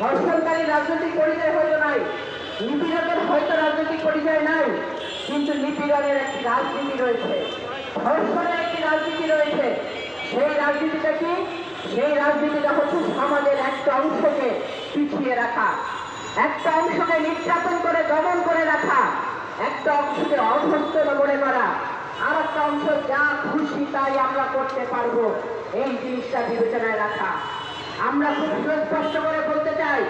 ধর্ষণকারী রাজনৈতিক পরিচয় হয়তো নাই। নিপীড়কের হয়তো রাজনৈতিক পরিচয় নাই, কিন্তু নিপীড়নের একটি রাজনীতি রয়েছে। ধর্ষণের একটি রাজনীতি রয়েছে। সেই রাজনীতিটা কি? সেই রাজনীতিটা হচ্ছে সমাজের একটা অংশকে পিছিয়ে রাখা। একটা অংশকে নির্যাতন করে, দমন করে রাখা। একটা অংশকে অভ্যস্ত মনে করা। আর একটা অংশ যা খুশি তাই আমরা করতে পারব। এই জিনিসটা বিবেচনায় রাখা। আমরা খুব সুস্পষ্ট করে বলতে চাই,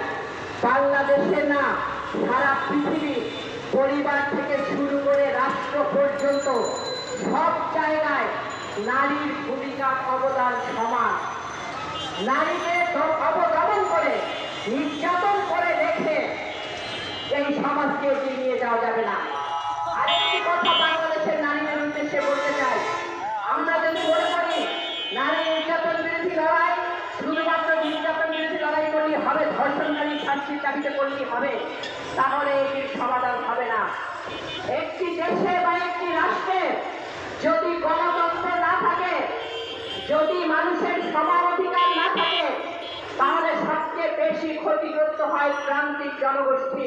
বাংলাদেশে না, সারা পৃথিবী পরিবার থেকে শুরু করে রাষ্ট্র পর্যন্ত সব জায়গায় নারীর ভূমিকা অবদান সমান। নারীকে অবদমন করে, নির্যাতন করে রেখে এই সমাজকে এগিয়ে নিয়ে যাওয়া যাবে না। আরেকটি কথা শাস্তির দাবিতে করলেই হবে, তাহলে এটির সমাধান হবে না। একটি দেশে বা একটি রাষ্ট্রে যদি গণতন্ত্র না থাকে, যদি মানুষের সমান অধিকার না থাকে, তাহলে সবচেয়ে বেশি ক্ষতিগ্রস্ত হয় প্রান্তিক জনগোষ্ঠী।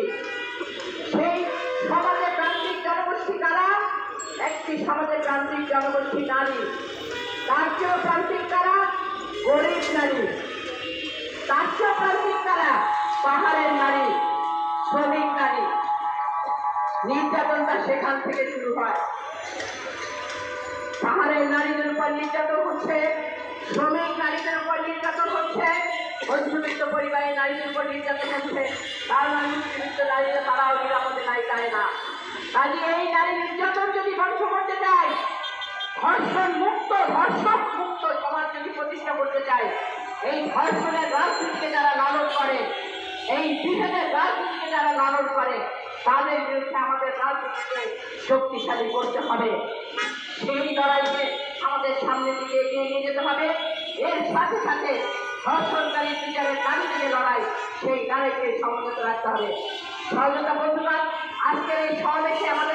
সেই সমাজে প্রান্তিক জনগোষ্ঠী কারা? একটি সমাজে প্রান্তিক জনগোষ্ঠী নারী। তার চেয়েও প্রান্তিক কারা? গরিব নারী। সেখান থেকে শুরু হয়। পাহাড়ের নারীদের উপর নির্যাতন হচ্ছে, শ্রমিক নারীদের উপর নির্যাতন হচ্ছে মধ্যবিত্ত পরিবারের নারীদের উপর নির্যাতন হচ্ছে। তার মানে মুক্তিযুক্ত নারীরা তারাও নিরাপদে নাই, যায় না। কাজে এই নারী নির্যাতন যদি বন্ধ করতে চাই ধর্ষণ মুক্ত ধর্ষক মুক্ত সমাজ যদি প্রতিষ্ঠা করতে চায়, এই ধর্ষণের রাজনীতিকে যারা লালন করে, এই বিভেদের রাজনীতিকে যারা লালন করে তাদের বিরুদ্ধে আমাদের রাজনীতিকে শক্তিশালী করতে হবে। সেই লড়াইকে আমাদের সামনের দিকে এগিয়ে নিয়ে যেতে হবে। এর সাথে সাথে সরকারি বিচারের দাবিতে যে লড়াই, সেই দাঁড়াইকে সমন্বিত রাখতে হবে। সহযোগিতা বন্ধুরা, আজকের এই সমাবেশে আমাদের